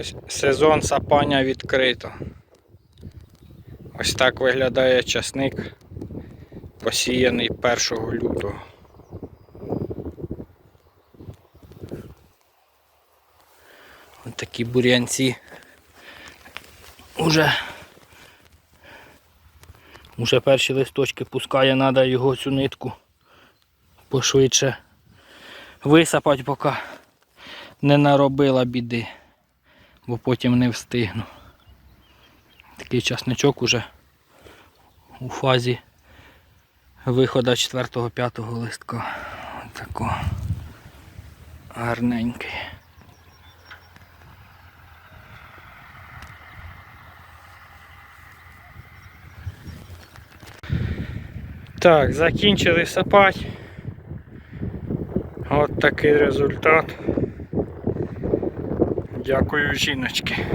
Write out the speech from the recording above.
Ось сезон сапання відкрито. Ось так виглядає часник, посіяний 1 лютого. Ось такі бур'янці. Уже, уже перші листочки пускає, треба його цю нитку пошвидше висапати, поки не наробила біди, бо потім не встигну. Такий часничок уже у фазі виходу 4-5 листка. Тако гарненький. Так, закінчили сапати. От такий результат. Дякую жіночки.